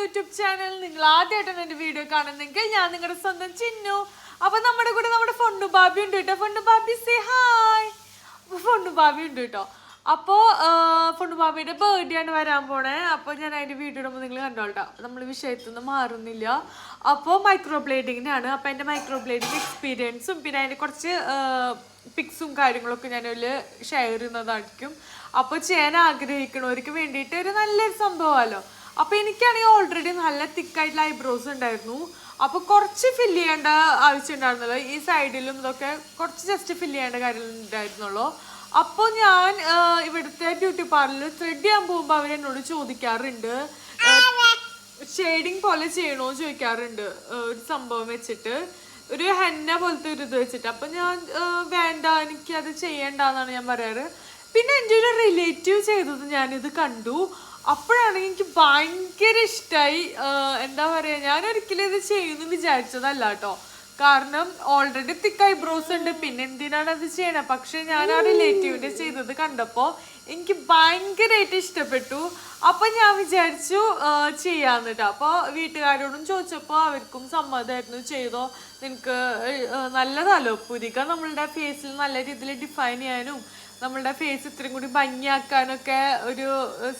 YouTube channel നിങ്ങൾ ആദ്യമായിട്ടാണ് എന്റെ വീഡിയോ കാണുന്നെങ്കിൽ ഞാൻ നിങ്ങളുടെ സ്വന്തം ചിന്നു. അപ്പൊ നമ്മുടെ കൂടെ നമ്മുടെ ഫൊണ്ടു ബാബി ഉണ്ട് കേട്ടോ. ഫൊണ്ടു ബാബി സേ ഹായ് ഫൊണ്ടു ബാബി ഉണ്ട് കേട്ടോ. അപ്പോ ഫൊണ്ടു ബാബിയുടെ ബർത്ത്ഡേ ആണ് വരാൻ പോണേ. അപ്പൊ ഞാൻ അതിന്റെ വീഡിയോ ഇടുമ്പോൾ നിങ്ങൾ കണ്ടോട്ടോ നമ്മൾ വിഷയത്തിൽ നിന്ന് മാറുന്നില്ല. അപ്പോൾ മൈക്രോ ബ്ലേഡിങ്ങിനാണ് അപ്പൊ എന്റെ മൈക്രോ ബ്ലേഡിങ് എക്സ്പീരിയൻസും പിന്നെ അതിന്റെ കുറച്ച് പിക്സും കാര്യങ്ങളൊക്കെ ഞാൻ അതിൽ ഷെയർ ചെയ്യുന്നതായിരിക്കും. അപ്പോൾ ചെയ്യാൻ ആഗ്രഹിക്കണവർക്ക് വേണ്ടിയിട്ട് ഒരു നല്ലൊരു സംഭവമല്ലോ അപ്പൊ എനിക്കാണെങ്കിൽ ഓൾറെഡി നല്ല തിക്കായിട്ടുള്ള ഐബ്രോസ് ഉണ്ടായിരുന്നു. അപ്പൊ കുറച്ച് ഫില്ല് ചെയ്യേണ്ട ആവശ്യം ഉണ്ടായിരുന്നല്ലോ. ഈ സൈഡിലും ഇതൊക്കെ കുറച്ച് ജസ്റ്റ് ഫില്ല് ചെയ്യേണ്ട കാര്യം ഉണ്ടായിരുന്നുള്ളൂ. അപ്പോൾ ഞാൻ ഇവിടുത്തെ ബ്യൂട്ടി പാർലറിൽ ത്രെഡ് ചെയ്യാൻ പോകുമ്പോൾ അവരെന്നോട് ചോദിക്കാറുണ്ട്. ഷെയ്ഡിങ് പോലെ ചെയ്യണോ ചോദിക്കാറുണ്ട്. ഒരു സംഭവം വെച്ചിട്ട്. ഒരു ഹെന്ന പോലത്തെ ഒരു ഇത് വെച്ചിട്ട്. അപ്പൊ ഞാൻ വേണ്ട എനിക്ക് അത് ചെയ്യണ്ടെന്നാണ് ഞാൻ പറയാറ്. പിന്നെ എന്റെ ഒരു റിലേറ്റീവ് ചെയ്തത് ഞാനിത് കണ്ടു. അപ്പോഴാണെങ്കിൽ എനിക്ക് ഭയങ്കര ഇഷ്ടമായി എന്താ പറയുക ഞാൻ ഒരിക്കലും ഇത് ചെയ്യുന്നു വിചാരിച്ചതല്ല കേട്ടോ. കാരണം ഓൾറെഡി തിക്ക് ഐബ്രോസ് ഉണ്ട്. പിന്നെ എന്തിനാണ് അത് ചെയ്യണത് പക്ഷെ ഞാൻ ആ റിലേറ്റീവിന്റെ ചെയ്തത് കണ്ടപ്പോൾ എനിക്ക് ഭയങ്കരമായിട്ട് ഇഷ്ടപ്പെട്ടു. അപ്പോൾ ഞാൻ വിചാരിച്ചു ചെയ്യാന്ന് കേട്ടോ. അപ്പോൾ വീട്ടുകാരോടും ചോദിച്ചപ്പോൾ അവർക്കും സമ്മതമായിരുന്നു ചെയ്തോ. നിനക്ക് നല്ലതാലോ? നല്ലതല്ലോ പുരിക നമ്മളുടെ ഫേസിൽ നല്ല രീതിയിൽ ഡിഫൈൻ ചെയ്യാനും നമ്മളുടെ ഫേസ് ഇത്രയും കൂടി ഭംഗിയാക്കാനൊക്കെ ഒരു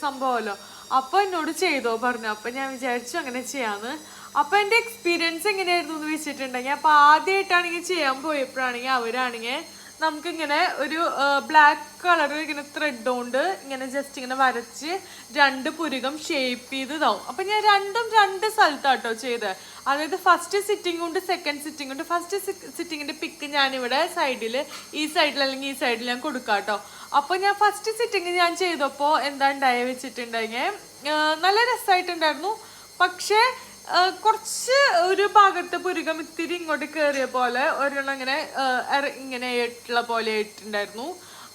സംഭവമല്ലോ. അപ്പൊ എന്നോട് ചെയ്തോ പറഞ്ഞു. അപ്പൊ ഞാൻ വിചാരിച്ചു അങ്ങനെ ചെയ്യാന്ന്. അപ്പൊ എന്റെ എക്സ്പീരിയൻസ് എങ്ങനെയായിരുന്നു എന്ന് വെച്ചിട്ടുണ്ടെങ്കിൽ അപ്പൊ ആദ്യമായിട്ടാണെങ്കിൽ ചെയ്യാൻ പോയപ്പോഴാണെങ്കിൽ അവരാണെങ്കിൽ നമുക്കിങ്ങനെ ഒരു ബ്ലാക്ക് കളർ ഇങ്ങനെ ത്രെഡ് കൊണ്ട് ഇങ്ങനെ ജസ്റ്റ് ഇങ്ങനെ വരച്ച് രണ്ട് പുരുകം ഷേപ്പ് ചെയ്ത് ഇതാവും അപ്പം ഞാൻ രണ്ടും രണ്ട് സ്ഥലത്താട്ടോ ചെയ്ത്. അതായത് ഫസ്റ്റ് സിറ്റിംഗ് കൊണ്ട് സെക്കൻഡ് സിറ്റിംഗ് കൊണ്ട്. ഫസ്റ്റ് സിറ്റിങ്ങിന്റെ പിക്ക് ഞാനിവിടെ സൈഡിൽ ഈ സൈഡിൽ അല്ലെങ്കിൽ ഈ സൈഡിൽ ഞാൻ കൊടുക്കാം കേട്ടോ അപ്പോൾ ഞാൻ ഫസ്റ്റ് സിറ്റിംഗ് ഞാൻ ചെയ്തപ്പോൾ എന്താ ഉണ്ടായി വെച്ചിട്ടുണ്ടെങ്കിൽ നല്ല രസമായിട്ടുണ്ടായിരുന്നു പക്ഷേ കുറച്ച് ഒരു ഭാഗത്ത് പുരുകം ഇത്തിരി ഇങ്ങോട്ട് കയറിയ പോലെ ഒരെണ്ണം ഇങ്ങനെ ഇങ്ങനെ ആയിട്ടുള്ള പോലെ ആയിട്ടുണ്ടായിരുന്നു.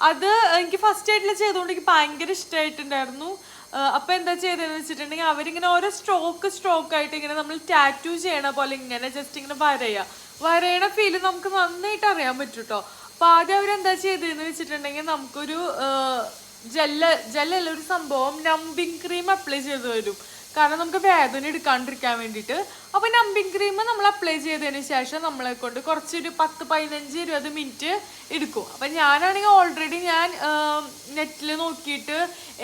അത് എനിക്ക് ഫസ്റ്റ് ആയിട്ടുള്ള ചെയ്തുകൊണ്ട് എനിക്ക് ഭയങ്കര ഇഷ്ടമായിട്ടുണ്ടായിരുന്നു അപ്പം അപ്പൊ എന്താ ചെയ്തതെന്ന് വെച്ചിട്ടുണ്ടെങ്കിൽ അവരിങ്ങനെ ഓരോ സ്ട്രോക്ക് സ്ട്രോക്ക് ആയിട്ട് ഇങ്ങനെ നമ്മൾ ടാറ്റു ചെയ്യണ പോലെ ഇങ്ങനെ ജസ്റ്റ് ഇങ്ങനെ വരയുക വരയണ ഫീൽ നമുക്ക് നന്നായിട്ട് അറിയാൻ പറ്റും കേട്ടോ അപ്പൊ ആദ്യം അവരെന്താ ചെയ്തതെന്ന് വെച്ചിട്ടുണ്ടെങ്കിൽ നമുക്കൊരു ജെല്ല ജെല്ലല്ല ഒരു സംഭവം നമ്പിങ് ക്രീം അപ്ലൈ ചെയ്തു വരും കാരണം നമുക്ക് വേദന എടുക്കാണ്ടിരിക്കാൻ വേണ്ടിയിട്ട്. അപ്പോൾ നമ്പിങ് ക്രീം നമ്മൾ അപ്ലൈ ചെയ്തതിന് ശേഷം നമ്മളെ കൊണ്ട് കുറച്ചൊരു പത്ത് പതിനഞ്ച് ഇരുപത് മിനിറ്റ് എടുക്കും. അപ്പം ഞാനാണെങ്കിൽ ഓൾറെഡി ഞാൻ നെറ്റിൽ നോക്കിയിട്ട്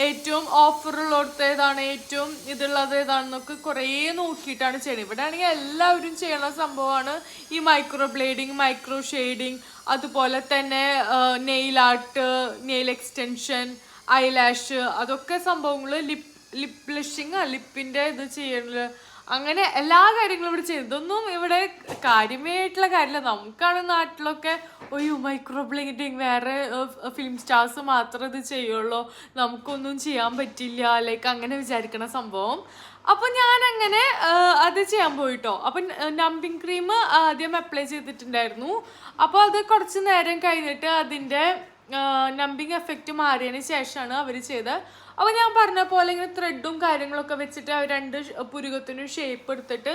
ഏറ്റവും ഓഫറുള്ളടുത്ത് ഏതാണ് ഏറ്റവും ഇതുള്ളത് ഏതാണെന്നൊക്കെ കുറേ നോക്കിയിട്ടാണ് ചെയ്യുന്നത് ഇവിടെ ആണെങ്കിൽ എല്ലാവരും ചെയ്യുന്ന സംഭവമാണ് ഈ മൈക്രോ ബ്ലേഡിങ് മൈക്രോ ഷെയ്ഡിങ് അതുപോലെ തന്നെ nail art nail extension eyelash അതൊക്കെ സംഭവങ്ങൾ ലിപ് ലിപ് ബ്ലഷിങ് ലിപ്പിന്റെ ഇത് ചെയ്യണത് അങ്ങനെ എല്ലാ കാര്യങ്ങളും ഇവിടെ ചെയ്തു. ഇതൊന്നും ഇവിടെ കാര്യമായിട്ടുള്ള കാര്യമില്ല. നമുക്കാണ് നാട്ടിലൊക്കെ ഒരു മൈക്രോ ബ്ലേഡിങ് വേറെ ഫിലിം സ്റ്റാർസ് മാത്രം ഇത് ചെയ്യുള്ളൂ. നമുക്കൊന്നും ചെയ്യാൻ പറ്റില്ല. ലൈക്ക് അങ്ങനെ വിചാരിക്കണ സംഭവം. അപ്പോൾ ഞാൻ അങ്ങനെ അത് ചെയ്യാൻ പോയിട്ടോ. അപ്പൊ നമ്പിങ് ക്രീം ആദ്യം അപ്ലൈ ചെയ്തിട്ടുണ്ടായിരുന്നു. അപ്പോൾ അത് കുറച്ച് നേരം കഴിഞ്ഞിട്ട് അതിന്റെ നമ്പിങ് എഫക്റ്റ് മാറിയതിന് ശേഷമാണ് അവർ ചെയ്തത്. അപ്പോൾ ഞാൻ പറഞ്ഞ പോലെ ഇങ്ങനെ ത്രെഡും കാര്യങ്ങളൊക്കെ വെച്ചിട്ട് ആ രണ്ട് പുരുകത്തിനും ഷേപ്പ് എടുത്തിട്ട്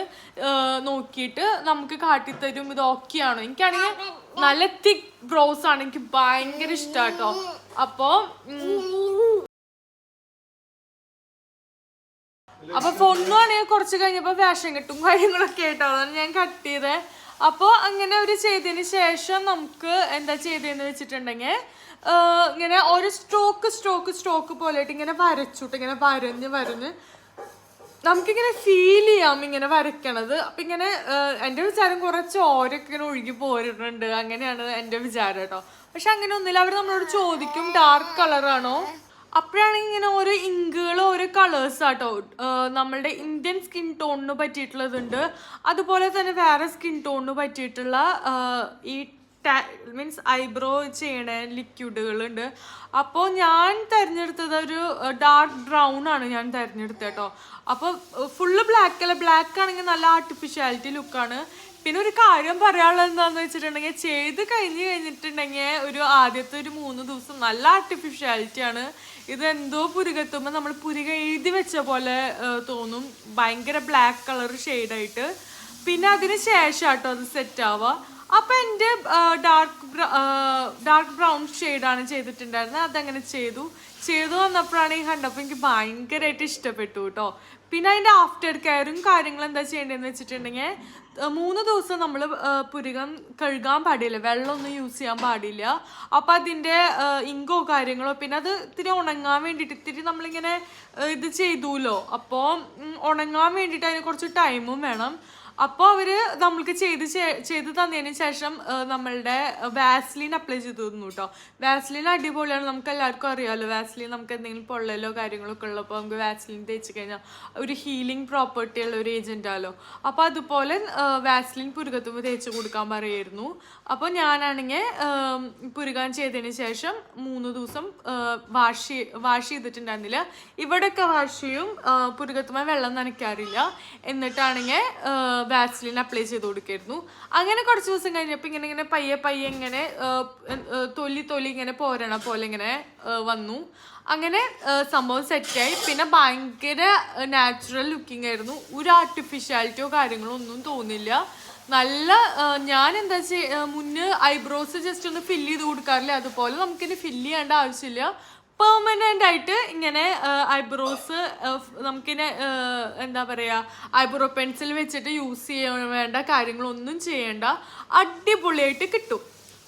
നോക്കിയിട്ട് നമുക്ക് കാട്ടിത്തരും. ഇത് ഓക്കെ ആണോ? എനിക്കാണെങ്കിൽ നല്ല തിക്ക് ബ്രൗസ് ആണ്. എനിക്ക് ഭയങ്കര ഇഷ്ടാട്ടോ. അപ്പോൾ അപ്പൊ പൊണ്ണു ആണെങ്കിൽ കുറച്ച് കഴിഞ്ഞപ്പോ വേഷം കെട്ടും കാര്യങ്ങളൊക്കെ ആയിട്ടോ. അതാണ് ഞാൻ കട്ട് ചെയ്തത് അപ്പോൾ അങ്ങനെ ഒരു ചെയ്തതിന് ശേഷം നമുക്ക് എന്താ ചെയ്തതെന്ന് വെച്ചിട്ടുണ്ടെങ്കിൽ ഇങ്ങനെ ഒരു സ്ട്രോക്ക് സ്ട്രോക്ക് സ്ട്രോക്ക് പോലെയായിട്ട് ഇങ്ങനെ വരച്ചിട്ട് ഇങ്ങനെ വരഞ്ഞ് വരഞ്ഞ് നമുക്കിങ്ങനെ ഫീൽ ചെയ്യാം ഇങ്ങനെ വരയ്ക്കണത്. അപ്പം ഇങ്ങനെ എന്റെ വിചാരം കുറച്ച് ഓരൊക്കെ ഇങ്ങനെ ഒഴുകി പോരുന്നുണ്ട്. അങ്ങനെയാണ് എന്റെ വിചാരം കേട്ടോ. പക്ഷെ അങ്ങനെ ഒന്നുമില്ല. അവർ നമ്മളോട് ചോദിക്കും ഡാർക്ക് കളറാണോ അപ്പോഴാണെങ്കിൽ ഇങ്ങനെ ഓരോ ഇങ്കുകൾ ഓരോ കളേഴ്സ് ആട്ടോ. നമ്മളുടെ ഇന്ത്യൻ സ്കിൻ ടോണിന് പറ്റിയിട്ടുള്ളതുണ്ട്. അതുപോലെ തന്നെ വേറെ സ്കിൻ ടോണിന് പറ്റിയിട്ടുള്ള ഈ മീൻസ് ഐബ്രോ ചെയ്യണ ലിക്വിഡുകളുണ്ട് അപ്പോൾ ഞാൻ തിരഞ്ഞെടുത്തത് ഒരു ഡാർക്ക് ബ്രൗൺ ആണ് ഞാൻ തിരഞ്ഞെടുത്തത് കേട്ടോ അപ്പോൾ ഫുള്ള് ബ്ലാക്ക് അല്ല. ബ്ലാക്ക് ആണെങ്കിൽ നല്ല ആർട്ടിഫിഷ്യാലിറ്റി ലുക്കാണ് പിന്നെ ഒരു കാര്യം പറയാനുള്ളത് എന്താണെന്ന് വെച്ചിട്ടുണ്ടെങ്കിൽ ചെയ്ത് കഴിഞ്ഞ് കഴിഞ്ഞിട്ടുണ്ടെങ്കിൽ ഒരു ആദ്യത്തെ ഒരു മൂന്ന് ദിവസം നല്ല ആർട്ടിഫിഷ്യാലിറ്റി ആണ് ഇത് എന്തോ പുരുകെത്തുമ്പോൾ നമ്മൾ പുരുക എഴുതി വെച്ച പോലെ തോന്നും. ഭയങ്കര ബ്ലാക്ക് കളർ ഷെയ്ഡായിട്ട് പിന്നെ അതിന് ശേഷം കേട്ടോ അത് സെറ്റ് ആവുക. അപ്പൊ എന്റെ ഡാർക്ക് ഡാർക്ക് ബ്രൗൺ ഷെയ്ഡാണ് ചെയ്തിട്ടുണ്ടായിരുന്നത്. അതങ്ങനെ ചെയ്തു. ചെയ്തു വന്നപ്പോഴാണ് ഈ കണ്ടപ്പോൾ എനിക്ക് ഭയങ്കരമായിട്ട് ഇഷ്ടപ്പെട്ടു കേട്ടോ പിന്നെ അതിന്റെ ആഫ്റ്റർ കെയറും കാര്യങ്ങളും എന്താ ചെയ്യേണ്ടതെന്ന് വെച്ചിട്ടുണ്ടെങ്കിൽ മൂന്ന് ദിവസം നമ്മൾ പുരുകം കഴുകാൻ പാടില്ല. വെള്ളമൊന്നും യൂസ് ചെയ്യാൻ പാടില്ല. അപ്പം അതിന്റെ ഇങ്കോ കാര്യങ്ങളോ പിന്നെ അത് ഇത്തിരി ഉണങ്ങാൻ വേണ്ടിയിട്ട് ഇത്തിരി നമ്മളിങ്ങനെ ഇത് ചെയ്തുല്ലോ അപ്പോൾ ഉണങ്ങാൻ വേണ്ടിയിട്ട് അതിന് കുറച്ച് ടൈമും വേണം. അപ്പോൾ അവർ നമ്മൾക്ക് ചെയ്ത് ചെയ്ത് തന്നതിന് ശേഷം നമ്മളുടെ വാസ്ലിൻ അപ്ലൈ ചെയ്ത് തന്നു കേട്ടോ വാസ്ലിൻ അടിപൊളിയാണ്. നമുക്ക് എല്ലാവർക്കും അറിയാമല്ലോ വാസ്ലിൻ നമുക്ക് എന്തെങ്കിലും പൊള്ളലോ കാര്യങ്ങളൊക്കെ ഉള്ളപ്പോൾ നമുക്ക് വാസ്ലിൻ തേച്ച് കഴിഞ്ഞാൽ ഒരു ഹീലിംഗ് പ്രോപ്പർട്ടി ഉള്ള ഒരു ഏജന്റ് ആണല്ലോ അപ്പോൾ അതുപോലെ വാസ്ലിൻ പുരുകത്തുമ്പോൾ തേച്ച് കൊടുക്കാൻ പറയായിരുന്നു. അപ്പോൾ ഞാനാണെങ്കിൽ പുരുകാൻ ചെയ്തതിന് ശേഷം മൂന്ന് ദിവസം വാഷ് വാഷ് ചെയ്തിട്ടുണ്ടായിരുന്നില്ല. ഇവിടെയൊക്കെ വാഷ് ചെയ്യും. പുരുകത്തുമ്പോൾ വെള്ളം നനയ്ക്കാറില്ല. എന്നിട്ടാണെങ്കിൽ വാസ്ലിൻ അപ്ലൈ ചെയ്ത് കൊടുക്കായിരുന്നു. അങ്ങനെ കുറച്ച് ദിവസം കഴിഞ്ഞപ്പോൾ ഇങ്ങനെ ഇങ്ങനെ പയ്യെ പയ്യെ ഇങ്ങനെ തൊലി തൊലി ഇങ്ങനെ പോരണ പോലെ ഇങ്ങനെ വന്നു. അങ്ങനെ സംഭവം സെറ്റായി പിന്നെ ഭയങ്കര നാച്ചുറൽ ലുക്കിംഗ് ആയിരുന്നു. ഒരു ആർട്ടിഫിഷ്യാലിറ്റിയോ കാര്യങ്ങളോ ഒന്നും തോന്നില്ല. നല്ല ഞാൻ എന്താ ചെയ്യുക മുന്നേ ഐബ്രോസ് ജസ്റ്റ് ഒന്ന് ഫില്ല് ചെയ്ത് കൊടുക്കാറില്ല? അതുപോലെ നമുക്കിനി ഫില്ല് ചെയ്യേണ്ട ആവശ്യമില്ല. പെർമനന്റ് ആയിട്ട് ഇങ്ങനെ ഐബ്രോസ് നമുക്കിനെ എന്താ പറയുക ഐബ്രോ പെൻസിൽ വെച്ചിട്ട് യൂസ് ചെയ്യാൻ വേണ്ട കാര്യങ്ങളൊന്നും ചെയ്യേണ്ട അടിപൊളിയായിട്ട് കിട്ടും.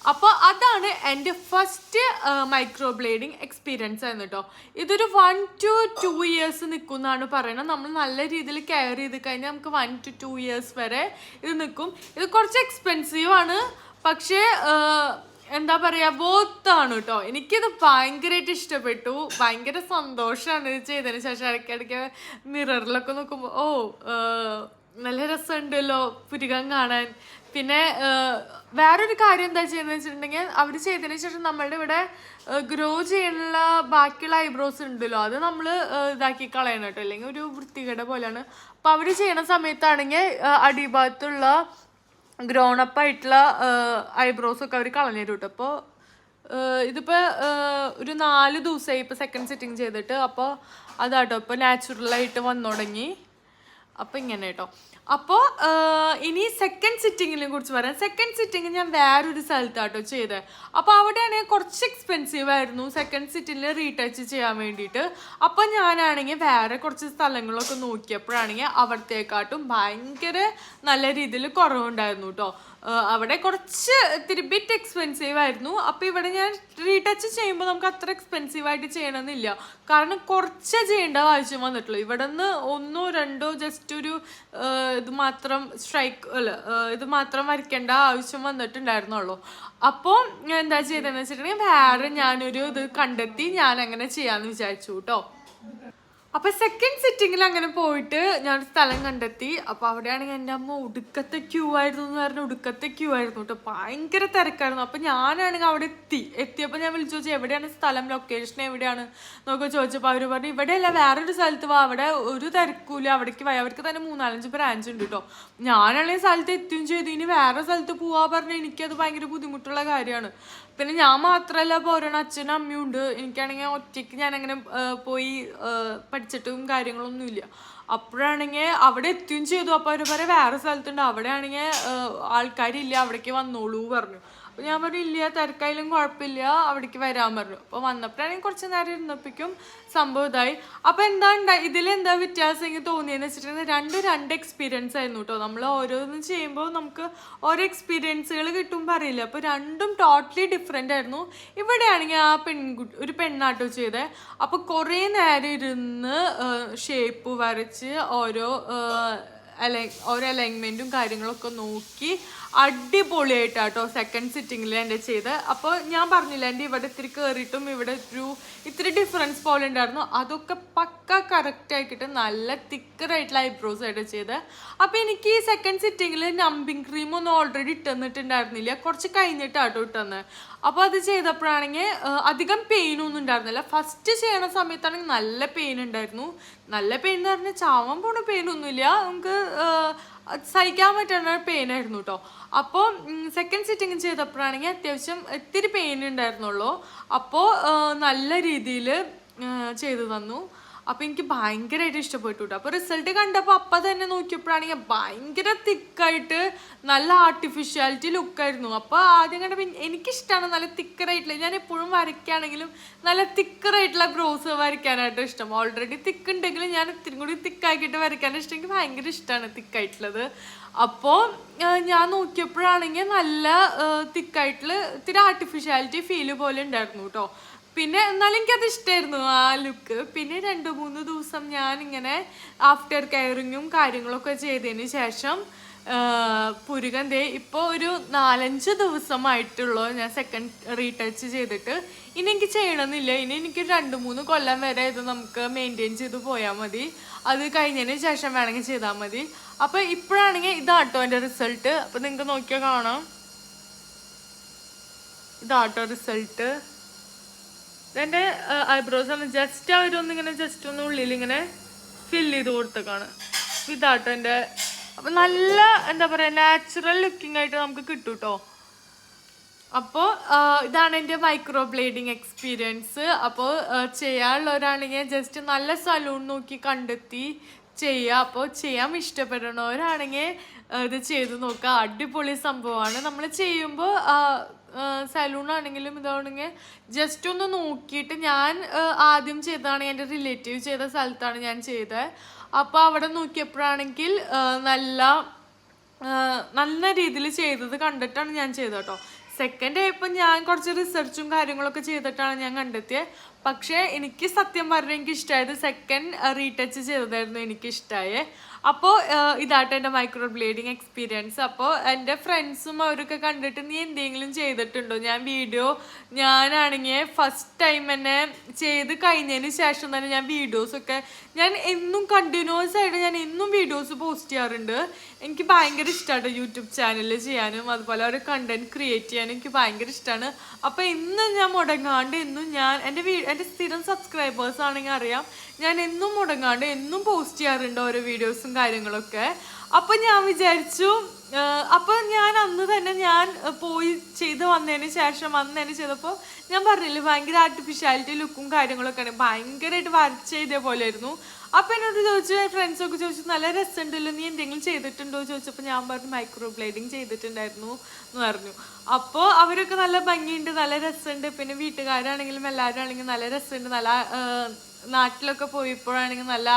അപ്പോൾ അതാണ് എന്റെ ഫസ്റ്റ് മൈക്രോ ബ്ലേഡിങ് എക്സ്പീരിയൻസ് ആയിരുന്നു കേട്ടോ ഇതൊരു വൺ ടു ടു ഇയേഴ്സ് നിൽക്കുമെന്നാണ് പറയുന്നത് നമ്മൾ നല്ല രീതിയിൽ കെയർ ചെയ്ത് കഴിഞ്ഞാൽ നമുക്ക് വൺ ടു ടു ഇയേഴ്സ് വരെ ഇത് നിൽക്കും ഇത് കുറച്ച് എക്സ്പെൻസീവ് ആണ്. പക്ഷേ എന്താ പറയാ ബോത്താണ് കേട്ടോ എനിക്കിത് ഭയങ്കരമായിട്ട് ഇഷ്ടപ്പെട്ടു. ഭയങ്കര സന്തോഷമാണ് ഇത് ചെയ്തതിന് ശേഷം ഇടയ്ക്കിടയ്ക്ക് മിററിലൊക്കെ നോക്കുമ്പോൾ ഓ നല്ല രസമുണ്ടല്ലോ പുരുകം കാണാൻ. പിന്നെ വേറൊരു കാര്യം എന്താ ചെയ്യുന്നത് വെച്ചിട്ടുണ്ടെങ്കിൽ അവർ ചെയ്തതിന് ശേഷം നമ്മളുടെ ഇവിടെ ഗ്രോ ചെയ്യാനുള്ള ബാക്കിയുള്ള ഐബ്രോസ് ഉണ്ടല്ലോ അത് നമ്മൾ ഇതാക്കി കളയണം കേട്ടോ അല്ലെങ്കിൽ ഒരു വൃത്തികേട് പോലെയാണ്. അപ്പോൾ അവർ ചെയ്യണ സമയത്താണെങ്കിൽ അടിഭാഗത്തുള്ള ഗ്രോൺ അപ്പ് ആയിട്ടുള്ള ഐബ്രോസ് ഒക്കെ അവർ കളഞ്ഞു തരും കേട്ടോ അപ്പോൾ ഇതിപ്പോൾ ഒരു നാല് ദിവസമായി ഇപ്പോൾ സെക്കൻഡ് സിറ്റിംഗ് ചെയ്തിട്ട്. അപ്പോൾ അതാട്ടോ ഇപ്പോൾ നാച്ചുറലായിട്ട് വന്നു തുടങ്ങി അപ്പോൾ ഇങ്ങനെ കേട്ടോ അപ്പോൾ ഇനി സെക്കൻഡ് സിറ്റിങ്ങിനെ കുറിച്ച് പറയാം. സെക്കൻഡ് സിറ്റിംഗ് ഞാൻ വേറൊരു സ്ഥലത്താട്ടോ ചെയ്തത് അപ്പോൾ അവിടെയാണെങ്കിൽ കുറച്ച് എക്സ്പെൻസീവ് ആയിരുന്നു സെക്കൻഡ് സിറ്റിങ്ങിൽ റീടച്ച് ചെയ്യാൻ വേണ്ടിയിട്ട്. അപ്പോൾ ഞാനാണെങ്കിൽ വേറെ കുറച്ച് സ്ഥലങ്ങളൊക്കെ നോക്കിയപ്പോഴാണെങ്കിൽ അവിടത്തേക്കാട്ടും ഭയങ്കര നല്ല രീതിയിൽ കുറവുണ്ടായിരുന്നു കേട്ടോ അവിടെ കുറച്ച് ഇത്തിരി ബിറ്റ് എക്സ്പെൻസീവ് ആയിരുന്നു. അപ്പോൾ ഇവിടെ ഞാൻ റീടച്ച് ചെയ്യുമ്പോൾ നമുക്ക് അത്ര എക്സ്പെൻസീവ് ആയിട്ട് ചെയ്യണമെന്നില്ല. കാരണം കുറച്ച് ചെയ്യേണ്ട ആവശ്യം വന്നിട്ടുള്ളൂ. ഇവിടെ നിന്ന് ഒന്നോ രണ്ടോ ജസ്റ്റ് ഒരു ഇത് മാത്രം സ്ട്രൈക്ക് അല്ല ഇത് മാത്രം വരയ്ക്കേണ്ട ആവശ്യം വന്നിട്ടുണ്ടായിരുന്നുള്ളൂ. അപ്പോൾ ഞാൻ എന്താ ചെയ്തതെന്ന് വെച്ചിട്ടുണ്ടെങ്കിൽ വേറെ ഞാനൊരു ഇത് കണ്ടെത്തി ഞാൻ അങ്ങനെ ചെയ്യാമെന്ന് വിചാരിച്ചു കേട്ടോ അപ്പൊ സെക്കൻഡ് സിറ്റിങ്ങിൽ അങ്ങനെ പോയിട്ട് ഞാൻ സ്ഥലം കണ്ടെത്തി. അപ്പൊ അവിടെയാണെങ്കിൽ എന്റെ അമ്മ ഒടുക്കത്തെ ക്യൂ ആയിരുന്നു എന്ന് പറഞ്ഞ ഒടുക്കത്തെ ക്യൂ ആയിരുന്നു കേട്ടോ ഭയങ്കര തിരക്കായിരുന്നു. അപ്പൊ ഞാനാണെങ്കിൽ അവിടെ എത്തി. എത്തിയപ്പോൾ ഞാൻ വിളിച്ചു ചോദിച്ചു എവിടെയാണ് സ്ഥലം? ലൊക്കേഷൻ എവിടെയാണ്? എന്നൊക്കെ ചോദിച്ചപ്പോൾ അവർ പറഞ്ഞു ഇവിടെയല്ല വേറൊരു സ്ഥലത്ത് വാ. അവിടെ ഒരു തിരക്കൂല അവിടേക്ക് പോയി അവർക്ക് തന്നെ മൂന്നാലഞ്ച് ബ്രാഞ്ച് ഉണ്ട് കേട്ടോ ഞാനാണെങ്കിൽ സ്ഥലത്ത് എത്തുകയും ചെയ്തു. ഇനി വേറെ സ്ഥലത്ത് പോവാ പറഞ്ഞാൽ എനിക്കത് ഭയങ്കര ബുദ്ധിമുട്ടുള്ള കാര്യമാണ്. പിന്നെ ഞാൻ മാത്രമല്ല പോരണ അച്ഛനും അമ്മയും ഉണ്ട്. എനിക്കാണെങ്കിൽ ഒറ്റയ്ക്ക് അങ്ങനെ പോയി പഠിച്ചിട്ടും കാര്യങ്ങളൊന്നുമില്ല അപ്പോഴാണെങ്കിൽ അവിടെ എത്തുകയും ചെയ്തു. അപ്പോൾ അവർ പറയാം വേറെ സ്ഥലത്തുണ്ട്. അവിടെ ആണെങ്കിൽ ആൾക്കാരില്ല. അവിടേക്ക് വന്നോളൂ പറഞ്ഞു. ഞാൻ പറഞ്ഞു ഇല്ല തിരക്കായാലും കുഴപ്പമില്ല അവിടേക്ക് വരാൻ പറഞ്ഞു. അപ്പോൾ വന്നപ്പോഴാണെങ്കിൽ കുറച്ച് നേരം ഇരുന്നപ്പോഴേക്കും സംഭവം ഇതായി. അപ്പോൾ എന്താ ഉണ്ടായി ഇതിലെന്താ വ്യത്യാസം എനിക്ക് തോന്നിയെന്ന് വെച്ചിട്ടുണ്ടെങ്കിൽ രണ്ട് രണ്ട് എക്സ്പീരിയൻസ് ആയിരുന്നു കേട്ടോ നമ്മൾ ഓരോന്നും ചെയ്യുമ്പോൾ നമുക്ക് ഓരോ എക്സ്പീരിയൻസുകൾ കിട്ടുമ്പോൾ അറിയില്ല അപ്പോൾ രണ്ടും ടോട്ടലി ഡിഫറെന്റ് ആയിരുന്നു. ഇവിടെയാണെങ്കിൽ ആ പെൺകുട്ടി ഒരു പെണ്ണാട്ടോ ചെയ്തത് അപ്പോൾ കുറേ നേരം ഇരുന്ന് ഷേപ്പ് വരച്ച് ഓരോ അലൈ ഓരോ അലൈൻമെന്റും കാര്യങ്ങളൊക്കെ നോക്കി അടിപൊളിയായിട്ടാട്ടോ സെക്കൻഡ് സിറ്റിങ്ങിൽ എന്റെ ചെയ്ത് അപ്പോൾ ഞാൻ പറഞ്ഞില്ല എന്റെ ഇവിടെ ഇത്തിരി കയറിയിട്ടും ഇവിടെ ഒരു ഇത്തിരി ഡിഫറൻസ് പോലെ ഉണ്ടായിരുന്നു. അതൊക്കെ പക്ക കറക്റ്റ് ആക്കിയിട്ട് നല്ല തിക്കറായിട്ടുള്ള ഐബ്രോസ് ആയിട്ട് ചെയ്ത് അപ്പോൾ എനിക്ക് ഈ സെക്കൻഡ് സിറ്റിങ്ങിൽ നമ്പിങ് ക്രീമൊന്നും ഓൾറെഡി ഇട്ടെന്നിട്ടുണ്ടായിരുന്നില്ല. കുറച്ച് കഴിഞ്ഞിട്ടാട്ടോ ഇട്ടെന്ന്. അപ്പോൾ അത് ചെയ്തപ്പോഴാണെങ്കിൽ അധികം പെയിൻ ഒന്നും ഉണ്ടായിരുന്നില്ല. ഫസ്റ്റ് ചെയ്യണ സമയത്താണെങ്കിൽ നല്ല പെയിൻ ഉണ്ടായിരുന്നു. നല്ല പെയിൻ എന്ന് പറഞ്ഞാൽ ചാവാൻ പോണ പെയിൻ ഒന്നുമില്ല. നമുക്ക് സഹിക്കാൻ പറ്റുന്ന പെയിൻ ആയിരുന്നു കേട്ടോ അപ്പോൾ സെക്കൻഡ് സിറ്റിംഗ് ചെയ്തപ്പോഴാണെങ്കിൽ അത്യാവശ്യം ഇത്തിരി പെയിൻ ഉണ്ടായിരുന്നുള്ളൂ. അപ്പോൾ നല്ല രീതിയിൽ ചെയ്തു തന്നു. അപ്പോൾ എനിക്ക് ഭയങ്കരമായിട്ട് ഇഷ്ടപ്പെട്ടു കേട്ടോ അപ്പോൾ റിസൾട്ട് കണ്ടപ്പോൾ അപ്പം തന്നെ നോക്കിയപ്പോഴാണെങ്കിൽ ഭയങ്കര തിക്കായിട്ട് നല്ല ആർട്ടിഫിഷ്യാലിറ്റി ലുക്കായിരുന്നു അപ്പോൾ ആദ്യം കണ്ടപ്പോൾ എനി- എനിക്കിഷ്ടമാണ് നല്ല തിക്കറായിട്ടുള്ള ഞാൻ എപ്പോഴും വരയ്ക്കുകയാണെങ്കിലും നല്ല തിക്കറായിട്ടുള്ള ബ്രോസ് വരയ്ക്കാനായിട്ട് ഇഷ്ടം. ഓൾറെഡി തിക്ക് ഉണ്ടെങ്കിലും ഞാൻ ഇത്തിരി കൂടി തിക്കാക്കിയിട്ട് വരയ്ക്കാൻ ഇഷ്ടം. എനിക്ക് ഭയങ്കര ഇഷ്ടമാണ് തിക്കായിട്ടുള്ളത്. അപ്പോൾ ഞാൻ നോക്കിയപ്പോഴാണെങ്കിൽ നല്ല തിക്കായിട്ടുള്ള ഇത്തിരി ആർട്ടിഫിഷ്യാലിറ്റി ഫീൽ പോലെ ഉണ്ടായിരുന്നു കേട്ടോ പിന്നെ എന്നാലും എനിക്കത് ഇഷ്ടമായിരുന്നു ആ ലുക്ക്. പിന്നെ രണ്ട് മൂന്ന് ദിവസം ഞാൻ ഇങ്ങനെ ആഫ്റ്റർ കെയറിങ്ങും കാര്യങ്ങളൊക്കെ ചെയ്തതിന് ശേഷം പുരുകന്തേ ഇപ്പോൾ ഒരു നാലഞ്ച് ദിവസമായിട്ടുള്ളൂ ഞാൻ സെക്കൻഡ് റീടച്ച് ചെയ്തിട്ട്. ഇനി എനിക്ക് ചെയ്യണമെന്നില്ല. ഇനി എനിക്ക് രണ്ട് മൂന്ന് കൊല്ലം വരെ ഇത് നമുക്ക് മെയിന്റെയിൻ ചെയ്ത് പോയാൽ മതി. അത് കഴിഞ്ഞതിന് ശേഷം വേണമെങ്കിൽ ചെയ്താൽ മതി. അപ്പോൾ ഇപ്പോഴാണെങ്കിൽ ഇതാട്ടോ എന്റെ റിസൾട്ട് അപ്പോൾ നിങ്ങൾക്ക് നോക്കിയാൽ കാണാം. ഇതാട്ടോ റിസൾട്ട് ഇതെന്റെ ഐബ്രോസ് ആണ്. ജസ്റ്റ് അവരൊന്ന് ഇങ്ങനെ ജസ്റ്റ് ഒന്ന് ഉള്ളിൽ ഇങ്ങനെ ഫില്ല് ചെയ്ത് കൊടുത്തേക്കാണ് ഇതാട്ടോ എന്റെ അപ്പം നല്ല എന്താ പറയുക നാച്ചുറൽ ലുക്കിംഗ് ആയിട്ട് നമുക്ക് കിട്ടും കേട്ടോ അപ്പോൾ ഇതാണ് എന്റെ മൈക്രോ ബ്ലേഡിങ് എക്സ്പീരിയൻസ് അപ്പോൾ ചെയ്യാനുള്ളവരാണെങ്കിൽ ജസ്റ്റ് നല്ല സലൂൺ നോക്കി കണ്ടെത്തി ചെയ്യുക അപ്പോൾ ചെയ്യാൻ ഇഷ്ടപ്പെടണവരാണെങ്കിൽ ഇത് ചെയ്ത് നോക്കുക അടിപൊളി സംഭവമാണ്. നമ്മൾ ചെയ്യുമ്പോൾ സലൂൺ ആണെങ്കിലും ഇതാണെങ്കിൽ ജസ്റ്റ് ഒന്ന് നോക്കിയിട്ട് ഞാൻ ആദ്യം ചെയ്തതാണ് എന്റെ റിലേറ്റീവ് ചെയ്ത സ്ഥലത്താണ് ഞാൻ ചെയ്തത് അപ്പോൾ അവിടെ നോക്കിയപ്പോഴാണെങ്കിൽ നല്ല നല്ല രീതിയിൽ ചെയ്തത് കണ്ടിട്ടാണ് ഞാൻ ചെയ്തത് കേട്ടോ സെക്കൻഡ് ആയപ്പോൾ ഞാൻ കുറച്ച് റിസർച്ചും കാര്യങ്ങളൊക്കെ ചെയ്തിട്ടാണ് ഞാൻ കണ്ടെത്തിയത് പക്ഷേ എനിക്ക് സത്യം പറഞ്ഞാൽ എനിക്ക് ഇഷ്ടമായത് സെക്കൻഡ് റീടച്ച് ചെയ്തതായിരുന്നു എനിക്ക് അപ്പോൾ ഇതാട്ടോ എന്റെ മൈക്രോ ബ്ലേഡിങ് എക്സ്പീരിയൻസ് അപ്പോൾ എന്റെ ഫ്രണ്ട്സും അവരൊക്കെ കണ്ടിട്ട് നീ എന്തെങ്കിലും ചെയ്തിട്ടുണ്ടോ? ഞാൻ വീഡിയോ ഞാനാണെങ്കിൽ ഫസ്റ്റ് ടൈം തന്നെ ചെയ്ത് കഴിഞ്ഞതിന് ശേഷം തന്നെ ഞാൻ വീഡിയോസൊക്കെ ഞാൻ എന്നും കണ്ടിന്യൂസ് ആയിട്ട് ഞാൻ എന്നും വീഡിയോസ് പോസ്റ്റ് ചെയ്യാറുണ്ട്. എനിക്ക് ഭയങ്കര ഇഷ്ടമാണ് യൂട്യൂബ് ചാനലിൽ ചെയ്യാനും അതുപോലെ ഒരു കണ്ടന്റ് ക്രിയേറ്റ് ചെയ്യാനും എനിക്ക് ഭയങ്കര ഇഷ്ടമാണ് അപ്പോൾ ഇന്ന് ഞാൻ മുടങ്ങാണ്ട് ഇന്നും ഞാൻ എന്റെ വീ എന്റെ സ്ഥിരം സബ്സ്ക്രൈബേഴ്സ് ആണെങ്കിൽ അറിയാം. ഞാൻ എന്നും മുടങ്ങാണ്ട് എന്നും പോസ്റ്റ് ചെയ്യാറുണ്ട് ഓരോ വീഡിയോസും കാര്യങ്ങളൊക്കെ. അപ്പം ഞാൻ വിചാരിച്ചു അപ്പൊ ഞാൻ അന്ന് തന്നെ ഞാൻ പോയി ചെയ്ത് വന്നതിന് ശേഷം അന്ന് തന്നെ ചെയ്തപ്പോൾ ഞാൻ പറഞ്ഞില്ലേ ഭയങ്കര ആർട്ടിഫിഷ്യാലിറ്റി ലുക്കും കാര്യങ്ങളൊക്കെ ആണ്. ഭയങ്കരമായിട്ട് വരച്ച് ചെയ്ത പോലെ ആയിരുന്നു അപ്പൊ എന്നോട് ചോദിച്ചു ഫ്രണ്ട്സ് ഒക്കെ ചോദിച്ചു നല്ല രസമുണ്ടല്ലോ നീ എന്തെങ്കിലും ചെയ്തിട്ടുണ്ടോ? ചോദിച്ചപ്പോൾ ഞാൻ പറഞ്ഞു മൈക്രോ ബ്ലേഡിങ് ചെയ്തിട്ടുണ്ടായിരുന്നു എന്ന് പറഞ്ഞു. അപ്പോൾ അവരൊക്കെ നല്ല ഭംഗിയുണ്ട് നല്ല രസമുണ്ട്. പിന്നെ വീട്ടുകാരാണെങ്കിലും എല്ലാവരും ആണെങ്കിലും നല്ല രസമുണ്ട് നല്ല നാട്ടിലൊക്കെ പോയപ്പോഴാണെങ്കിൽ നല്ല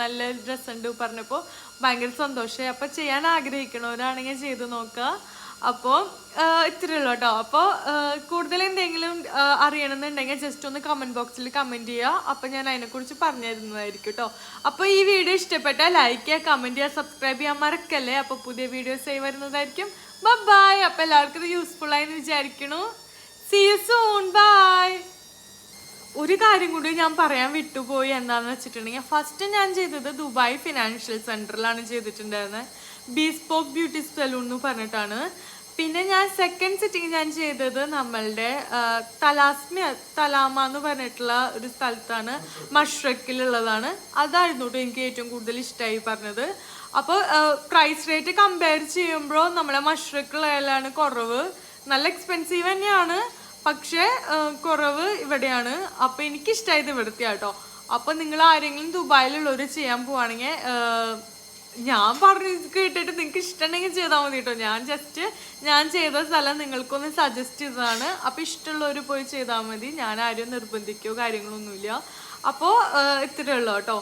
നല്ല ഡ്രസ് ഉണ്ട് പറഞ്ഞപ്പോൾ ഭയങ്കര സന്തോഷമായി. അപ്പോൾ ചെയ്യാൻ ആഗ്രഹിക്കണവരാണെങ്കിൽ ചെയ്ത് നോക്കുക. അപ്പോൾ ഇത്രയേ ഉള്ളൂ കേട്ടോ. അപ്പോൾ കൂടുതൽ എന്തെങ്കിലും അറിയണമെന്നുണ്ടെങ്കിൽ ജസ്റ്റ് ഒന്ന് കമന്റ് ബോക്സിൽ കമന്റ് ചെയ്യുക. അപ്പോൾ ഞാൻ അതിനെക്കുറിച്ച് പറഞ്ഞു തരുന്നതായിരിക്കും കേട്ടോ. അപ്പോൾ ഈ വീഡിയോ ഇഷ്ടപ്പെട്ടാൽ ലൈക്ക് ചെയ്യുക കമന്റ് ചെയ്യുക സബ്സ്ക്രൈബ് ചെയ്യാൻ മറക്കല്ലേ? അപ്പോൾ പുതിയ വീഡിയോസ് ആയി വരുന്നതായിരിക്കും. ബൈ അപ്പോൾ എല്ലാവർക്കും ഇത് യൂസ്ഫുൾ എന്ന് വിചാരിക്കണു സീ യു സൂൺ ബൈ ഒരു കാര്യം കൂടി ഞാൻ പറയാൻ വിട്ടുപോയി എന്താന്ന് വെച്ചിട്ടുണ്ടെങ്കിൽ ഫസ്റ്റ് ഞാൻ ചെയ്തത് ദുബായ് ഫിനാൻഷ്യൽ സെന്ററിലാണ് ചെയ്തിട്ടുണ്ടായിരുന്നത് ബീസ്പോക്ക് ബ്യൂട്ടി സലൂൺ എന്ന് പറഞ്ഞിട്ടാണ്. പിന്നെ ഞാൻ സെക്കൻഡ് സിറ്റിംഗ് ഞാൻ ചെയ്തത് നമ്മളുടെ തലാസ്മി തലാമ എന്ന് പറഞ്ഞിട്ടുള്ള ഒരു സ്ഥലത്താണ്. മഷ്റക്കിലുള്ളതാണ് അതായിരുന്നു കേട്ടോ എനിക്ക് ഏറ്റവും കൂടുതൽ ഇഷ്ടമായി പറഞ്ഞത്. അപ്പോൾ പ്രൈസ് റേറ്റ് കമ്പയർ ചെയ്യുമ്പോൾ നമ്മളെ മഷ്റക്കിലാണ് കുറവ്. നല്ല എക്സ്പെൻസീവ് തന്നെയാണ്. പക്ഷേ കുറവ് ഇവിടെയാണ്. അപ്പോൾ എനിക്കിഷ്ടമായത് ഇവിടുത്തെ കേട്ടോ അപ്പോൾ നിങ്ങൾ ആരെങ്കിലും ദുബായിലുള്ളവർ ചെയ്യാൻ പോവാണെങ്കിൽ ഞാൻ പറഞ്ഞ് കേട്ടിട്ട് നിങ്ങൾക്ക് ഇഷ്ടമുണ്ടെങ്കിൽ ചെയ്താൽ മതി കേട്ടോ ഞാൻ ജസ്റ്റ് ഞാൻ ചെയ്ത സ്ഥലം നിങ്ങൾക്കൊന്ന് സജസ്റ്റ് ചെയ്തതാണ്. അപ്പോൾ ഇഷ്ടമുള്ളവർ പോയി ചെയ്താൽ മതി. ഞാൻ ആരും നിർബന്ധിക്കുകയോ കാര്യങ്ങളൊന്നുമില്ല. അപ്പോൾ ഇത്രയേ ഉള്ളൂ കേട്ടോ.